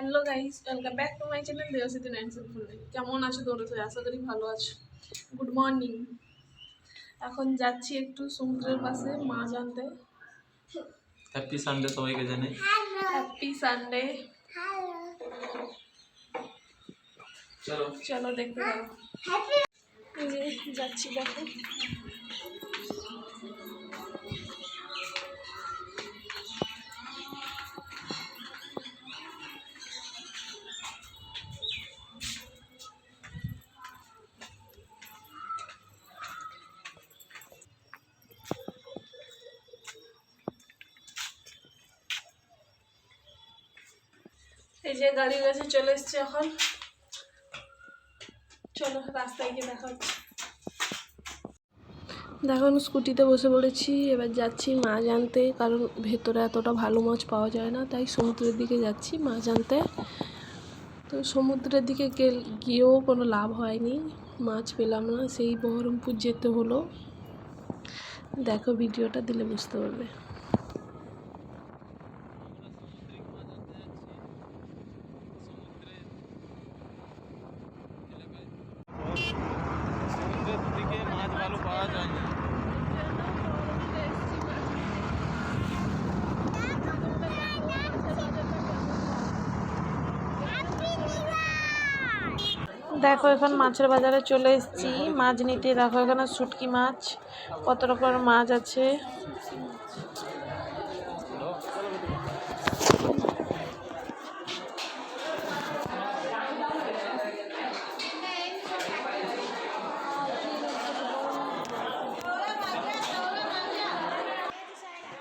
Hello guys welcome back to my channel Debsiddhi nine seven কেমন আছো তোমরা? সবাই আশা করি ভালো আছো। গুড মর্নিং এখন যাচ্ছি একটু সমুদ্রের পাশে মাছ আনতে হ্যাপি সানডে সবাইকে জানাই। হ্যাপি সানডে চলো। চলো দেখতে যাচ্ছি দেখো। এই যে গাড়ির কাছে চলে এসছে এখন। চলো, রাস্তায় গিয়ে দেখা হচ্ছে। দেখো, আমি স্কুটিতে বসে পড়েছি। এবার যাচ্ছি মাছ আনতে, কারণ ভেতরে এতটা ভালো মাছ পাওয়া যায় না, তাই সমুদ্রের দিকে যাচ্ছি মাছ আনতে। তো সমুদ্রের দিকে গিয়েও কোনো লাভ হয়নি। মাছ পেলাম না, সেই বহরমপুর যেতে হলো। দেখো, ভিডিওটা দিলে বুঝতে পারবে সমুদ্রের দিকে মাছ ভালো পাওয়া যায় না দেখো, এখন মাছের বাজারে চলে এসেছি। মাছ নিতে দেখো, এখানে শুটকি মাছ, কত রকমের মাছ আছে।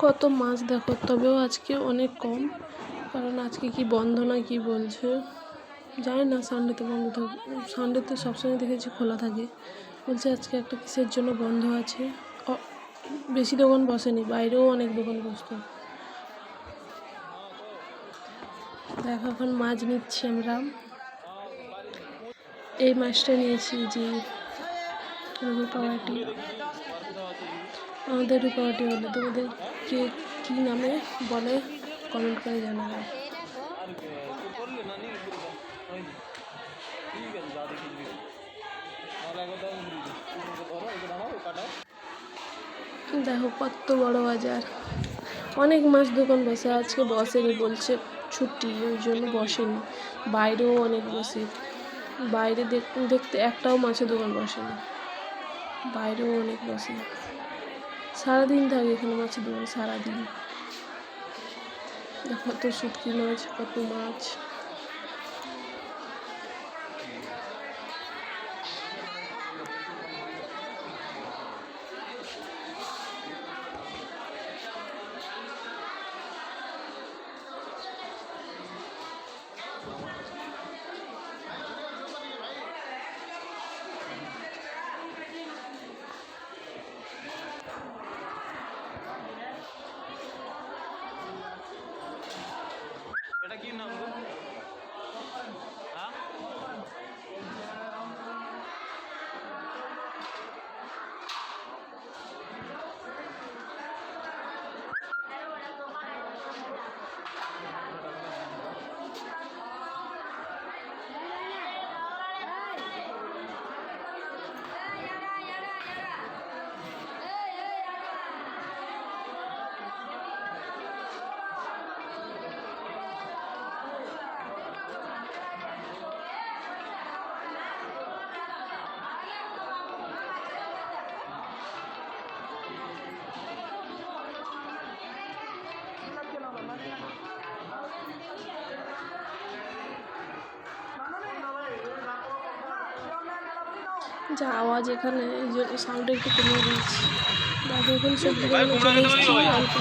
কত মাছ দেখো, তবেও আজকে অনেক কম, কারণ আজকে কি বন্ধ না কি বলছে? জানি না, সানডেতে বন্ধ থাকে, সানডেতে সবসময় দেখেছি খোলা থাকে। বলছে আজকে একটা কিসের জন্য বন্ধ আছে। বেশি দোকান বসেনি, বাইরেও অনেক দোকান বসতো। দেখো, এখন মাছ নিচ্ছি আমরা। এই মাছটা নিয়েছি যে রূপাওয়াটি আমাদের রূপাওয়াটি বলে তোমাদের কে কী নামে বলে কমেন্ট করে জানাবে করলে না নিয়ে করব হয়নি ঠিক আছে যা দেখি দিবি তাহলে একবার দাও ঘুরিয়ে দিই তুমি ধরো একে দাঁড়াও কাটাও দেখো, কত বড় বাজার। অনেক মাছ দোকান বসে, আজকে বসেনি বলছে, ছুটি, ওই জন্য বসেনি। বাইরেও অনেক বসে। বাইরে দেখ- দেখতে একটাও মাছের দোকান বসেনি। বাইরেও অনেক বসে। সারাদিন থাকে এখানে মাছের দোকান, সারাদিন। কত শুটকি মাছ, কত মাছ। এটা কি যা আওয়াজ এখানে এই জন্য সাউন্ডটা একটু কমিয়ে দিয়েছি। এখন সবজি চলে এসেছি অল্প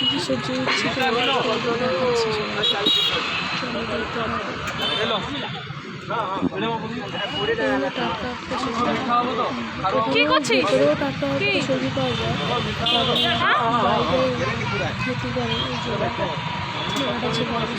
কিছু সবজি কী কী সবজি টাটকা সবজি পাওয়া যায়। ভেতরেও টাটকা সবজি পাওয়া যায় কারণ বাইরে খেতে করে এই জন্য এটা আছে বাইরের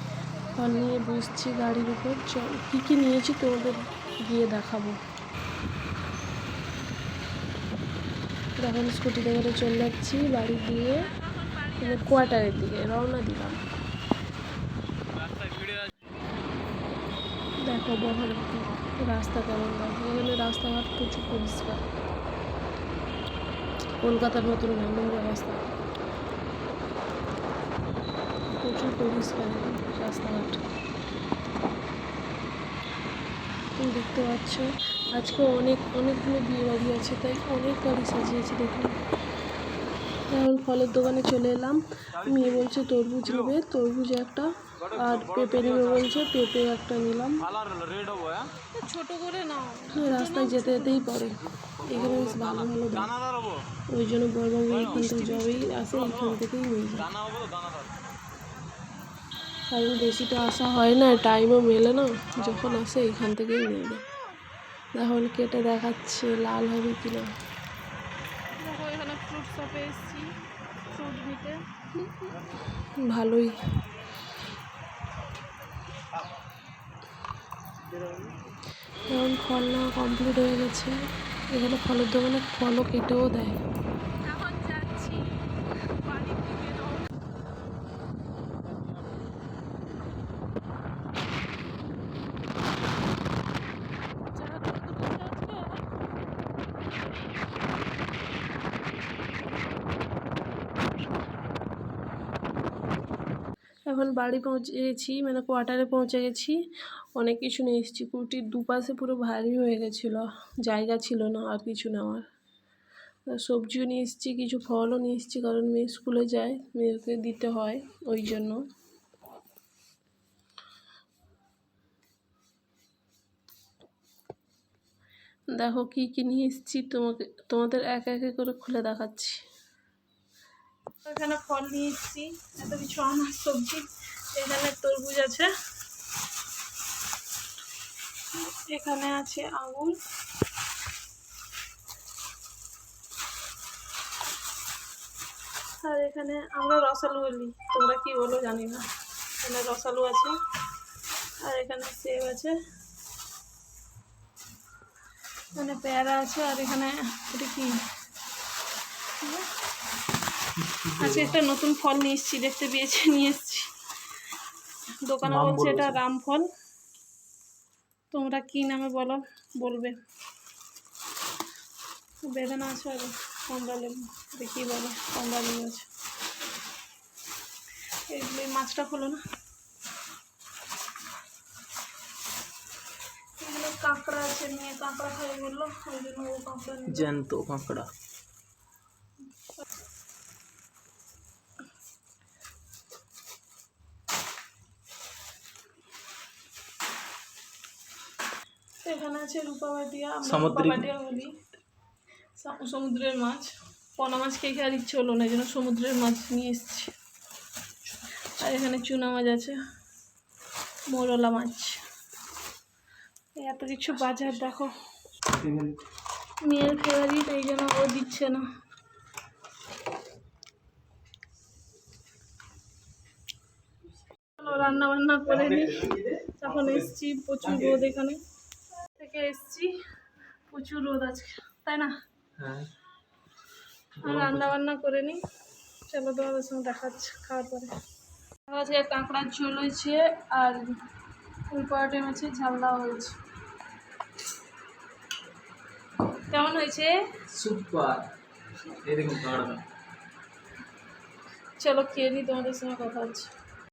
নিয়ে বসছি গাড়ির উপর। কী কী নিয়েছি তোমাদের গিয়ে দেখাবো। এখন স্কুটিতে করে চলে যাচ্ছি বাড়ি দিয়ে কোয়ার্টারের দিকে রওনা দিলাম। দেখো বহর রাস্তা কেমন দেখো। এখানে রাস্তাঘাট প্রচুর পরিষ্কার। কলকাতার মতন নোংরা রাস্তা। প্রচুর পরিষ্কার। রাস্তাঘাট। দেখতে পাচ্ছ আজকে অনেক অনেকগুলো বিয়ে বাড়ি আছে তাই অনেক গাড়ি সাজিয়েছে দেখুন। এখন ফলের দোকানে চলে এলাম। মেয়ে বলছে তরমুজ নেবে তরমুজ একটা আর পেঁপে নেবে বলছে পেঁপে একটা নিলাম। ছোট করে নাও। রাস্তায় যেতে যেতেই পড়ে এখানে বেশ ভালো হব ওই জন্য বড়বাবু এখান থেকে যবেই আসে এখান থেকেই নিয়ে যায় দানা হব তো দানাদার কারণ বেশি তো আসা হয় না টাইমও মেলে না যখন আসে এখান থেকেই নিয়ে যায় এখন কেটে দেখাচ্ছে লাল হবে কি না এখানে ফ্রুট শপে এসেছি ফ্রুট নিতে। ভালোই। এখন ফল নেওয়া কমপ্লিট হয়ে গেছে। এখানে ফলের দোকানে ফলও কেটেও দেয় এখন যাচ্ছি বাড়ির দিকে রওনা। যারা দূর দূরান্তে আছে, এখন বাড়ি পৌঁছে গেছি মানে কোয়ার্টারে পৌঁছে গেছি। অনেক কিছু নিয়ে এসেছি। কুটির দুপাশে পুরো ভারী হয়ে গেছিল। জায়গা ছিল না, আর কিছু নেওয়ার সবজিও নিয়ে এসেছি, কিছু ফলও নিয়ে এসেছি, কারণ মেয়ে স্কুলে যায়, মেয়েকে দিতে হয় ওই জন্য। দেখো কী কী নিয়ে এসেছি, তোমাকে, তোমাদের এক একে করে খুলে দেখাচ্ছি। এখানে ফল নিয়ে এসেছি, এত কিছু আমার সবজি, এখানে তরমুজ আছে। এখানে আছে আঙুর। আর এখানে আমরা রসালু বলি, তোমরা কি বলো জানি না। এখানে রসালু আছে, আর এখানে সেব আছে। এখানে পেয়ারা আছে আর এখানে এটা কি? আজকে একটা নতুন ফল নিয়ে এসেছি দেখতে পেয়েছি নিয়ে এসেছি। দোকানে বলছে এটা রাম ফল। তোমরা কি নামে বলো বলবে। বেদানা আছে আর কমলা লেবু দেখি বলো কমলা লেবু আছে। এগুলো মাছটা হলো না এগুলো কাঁকড়া আছে নিয়ে কাঁকড়া খাবে বলল ওই জন্য ও কাঁকড়া জ্যান্ত কাঁকড়া। এখানে আছে রূপাবাটিয়া রূপাবাটিয়া বলি। সমুদ্রের মাছ। পোনা মাছ খেয়ে খেয়ে আর ইচ্ছে হলো না এই জন্য সমুদ্রের মাছ নিয়ে এসেছি। আর এখানে চুনা মাছ আছে মোরলা মাছ। এত কিছু বাজার দেখো। মেয়ের ফেভারিট এই জন্য ও দিচ্ছে না। রান্না বান্না করে নিই তখন এসছি প্রচুর রোদ এখানে। থেকে এসছি প্রচুর রোদ আজকে তাই না? হ্যাঁ। আর রান্না বান্না করে নিই চলো তোমাদের সঙ্গে দেখাচ্ছি খাওয়ার পরে। আজকে কাঁকড়ার ঝোল হয়েছে আর ফুল পাউডার মাছে ঝাল দেওয়া হয়েছে। কেমন হয়েছে? সুপার। এই দেখুন চলো খেয়ে নিই তোমাদের সঙ্গে কথা হচ্ছে।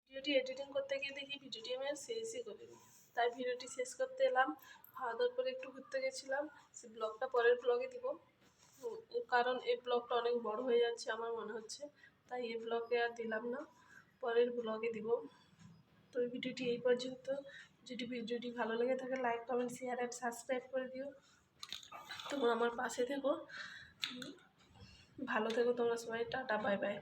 ভিডিওটি এডিটিং করতে গিয়ে দেখি ভিডিওটি আমি শেষই করিনি। তাই ভিডিওটি শেষ করতে এলাম। খাওয়া দাওয়ার পরে একটু ঘুরতে গেছিলাম। সে ব্লগটা পরের ব্লগে দিব। কারণ এই ব্লগটা অনেক বড় হয়ে যাচ্ছে আমার মনে হচ্ছে। তাই এই ব্লগে আর দিলাম না। পরের ব্লগে দিব। তো এই ভিডিওটি এই পর্যন্ত। যদি ভিডিওটি ভালো লেগে থাকে like comment share and subscribe করে দিও। তোমরা আমার পাশে থেকো। ভালো থেকো তোমরা সবাই, টাটা বাই বাই